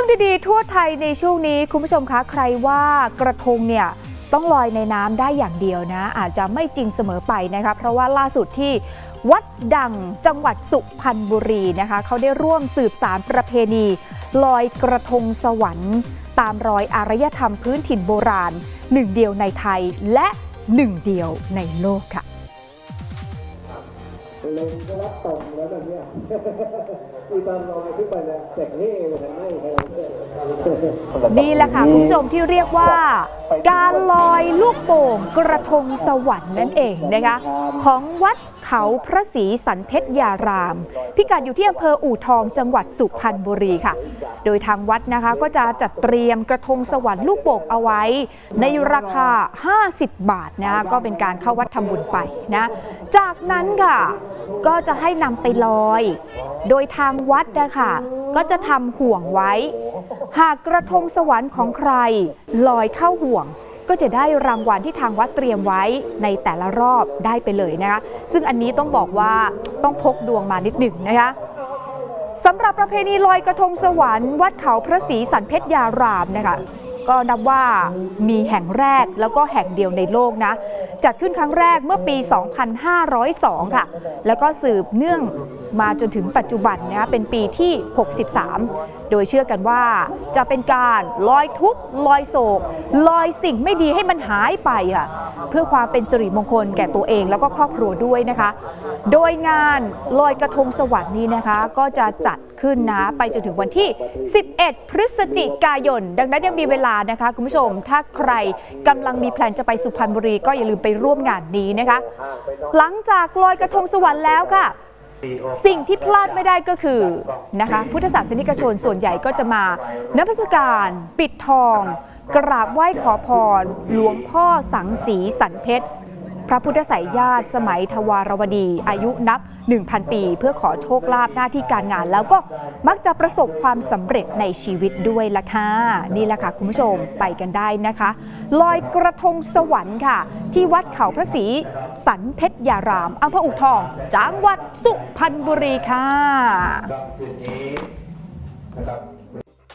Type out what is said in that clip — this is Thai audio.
รื่องดีๆ ทั่วไทยในช่วงนี้คุณผู้ชมคะใครว่ากระทงเนี่ยต้องลอยในน้ำได้อย่างเดียวนะ อาจจะไม่จริงเสมอไปนะคะเพราะว่าล่าสุดที่วัดดังจังหวัดสุพรรณบุรีนะคะเขาได้ร่วมสืบสารประเพณี ลอยกระทงสวรรค์ ตามรอยอารยธรรมพื้นถิ่นโบราณ หนึ่งเดียวในไทยและหนึ่งเดียวในโลกค่ะ เล็งก็รับตรงแล้วแบบเนี้ยอีตอนเราขึ้นไปเนี่ยเจ็กนี่เลยนี่เลยนี่แหละค่ะคุณผู้ชมที่เรียกว่า การลอยลูกโป่งกระทงสวรรค์นั่นเองนะคะของวัดเขาพระศรีสันเพชรยาราม พิกัดอยู่ที่อำเภออู่ทองจังหวัดสุพรรณบุรีค่ะ โดยทางวัดนะคะก็จะจัดเตรียมกระทงสวรรค์ลูกโป่งเอาไว้ ในราคา 50 บาทนะก็เป็นการเข้าวัดทำบุญไปนะจากนั้นค่ะก็จะให้นำไปลอย โดยทางวัดนะคะก็จะทำห่วงไว้ หากกระทงสวรรค์ของใคร ลอยเข้าห่วง ก็จะได้รางวัลที่ทางวัดเตรียมไว้ในแต่ละรอบได้ไปเลยนะคะ ซึ่งอันนี้ต้องบอกว่าต้องพกดวงมานิดหนึ่งนะคะสำหรับประเพณีลอยกระทงสวรรค์วัดเขาพระศรีสันเพชรยารามนะคะก็นับว่ามีแห่งแรกแล้วก็แห่งเดียวในโลกนะ จัดขึ้นครั้งแรกเมื่อปี 2502 ค่ะ แล้วก็สืบเนื่อง มาจนถึงปัจจุบันนะเป็นปีที่ 63 โดยเชื่อกันว่าจะเป็นการลอยทุกข์ลอยโศก ลอยสิ่งไม่ดีให้มันหายไปค่ะเพื่อความเป็นสิริมงคลแก่ตัวเองแล้วก็ครอบครัวด้วยนะคะ โดยงานลอยกระทงสวรรค์นี้นะคะ ก็จะจัดขึ้นนะไปจนถึงวันที่ 11 พฤศจิกายน ดังนั้นยังมีเวลานะคะ คุณผู้ชม ถ้าใครกำลังมีแพลนจะไปสุพรรณบุรีก็อย่าลืมไปร่วมงานนี้นะคะ หลังจากลอยกระทงสวรรค์แล้วค่ะ สิ่งที่พลาดไม่ได้ก็คือนะคะพุทธศาสนิกชนส่วนใหญ่ก็จะมานับสการปิดทอง กราบไหว้ขอพร หลวงพ่อสังสีสันเพชร พระพุทธไสยญาติสมัยทวารวดีอายุนับ 1,000 ปี เพื่อขอโชคลาภหน้าที่การงาน แล้วก็มักจะประสบความสำเร็จในชีวิตด้วยล่ะค่ะนี่แหละค่ะคุณผู้ชมไปกันได้นะคะ ลอยกระทงสวรรค์ค่ะ ที่วัดเขาพระศรีสันเพชรยารามอำเภออุทอง จังหวัดสุพรรณบุรีค่ะ